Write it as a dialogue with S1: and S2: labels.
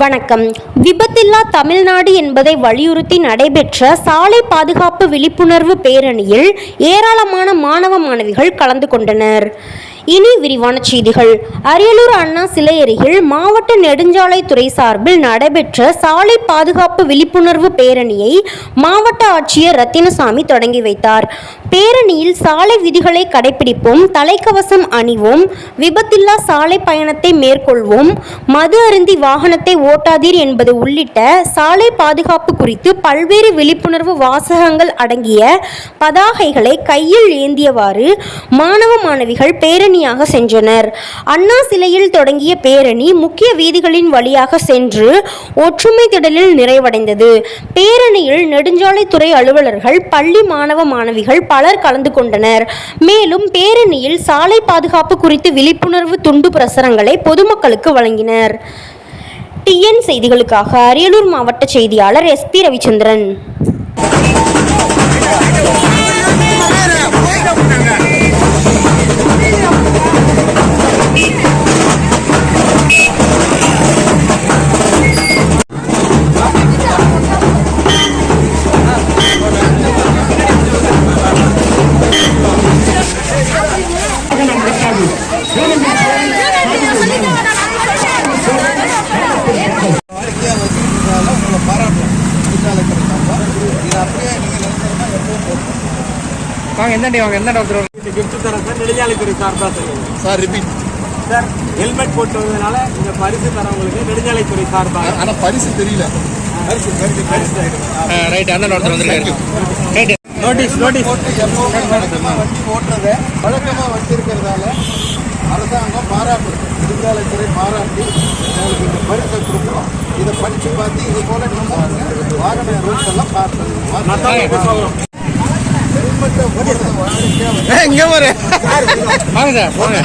S1: வணக்கம். விபத்தில்லா தமிழ்நாடு என்பதை வலியுறுத்தி நடைபெற்ற சாலை பாதுகாப்பு விழிப்புணர்வு பேரணியில் ஏராளமான மாணவ மாணவிகள் கலந்து கொண்டனர். இனி விரிவான செய்திகள். அரியலூர் அண்ணா சிலை அருகில் மாவட்ட நெடுஞ்சாலைத்துறை சார்பில் நடைபெற்ற சாலை பாதுகாப்பு விழிப்புணர்வு பேரணியை மாவட்ட ஆட்சியர் ரத்தினசாமி தொடங்கி வைத்தார். பேரணியில் சாலை விதிகளை கடைபிடிப்போம் தலைக்கவசம் அணிவோம் விபத்தில்லா சாலை பயணத்தை மேற்கொள்வோம் மது அருந்தி வாகனத்தை ஓட்டாதீர் என்பது உள்ளிட்ட சாலை பாதுகாப்பு குறித்து பல்வேறு விழிப்புணர்வு வாசகங்கள் அடங்கிய பதாகைகளை கையில் ஏந்தியவாறு மாணவ மாணவிகள் பேரணி பேரணியாக சென்றனர். அண்ணா சிலையில் தொடங்கிய பேரணி முக்கிய வீதிகளின் வழியாக சென்று ஒற்றுமை திடலில் நிறைவடைந்தது. பேரணியில் நெடுஞ்சாலைத்துறை அலுவலர்கள் பள்ளி மாணவ மாணவிகள் பலர் கலந்து கொண்டனர். மேலும் பேரணியில் சாலை பாதுகாப்பு குறித்து விழிப்புணர்வு துண்டு பிரசுரங்களை பொதுமக்களுக்கு வழங்கினர். டிஎன் செய்திகளுக்காக அரியலூர் மாவட்ட செய்தியாளர் எஸ்
S2: பி ரவிச்சந்திரன். உங்களை பாராட்டுறோம். கிடைக்காம இது அப்படியே நீங்கள் நினைக்கிறதா எப்பவும் போகும்
S3: வாங்க எந்த வாங்க எந்த டாக்டர்
S4: இந்த gift தரேன் சார் நெடுஞ்சாலைத்துறை சார்பாக சொல்லுங்கள்
S2: சார் ரிப்பீட்
S4: சார் ஹெல்மெட் போட்டு வந்ததுனால இந்த பரிசு தரவங்களுக்கு நெடுஞ்சாலைத்துறை சார்பாக
S2: ஆனால் பரிசு தெரியல. பரிசு பரிசு பரிசு
S3: ரைட் அந்த டாக்டர் வந்துருக்காரு? ரைட்
S4: நோட்டீஸ் நோட்டீஸ்
S2: போட்டு எப்பவும் வண்டி ஓட்டுறதை வழக்கமாக வச்சிருக்கிறதால அரசாங்கம் பாராட்டு. விடுதலைத்துறை பாராட்டி உங்களுக்கு இந்த பரிசை கொடுக்குறோம் இதை படித்து பார்த்து இது போல வாகன ரூல்ஸ் எல்லாம் பார்த்து போடுறது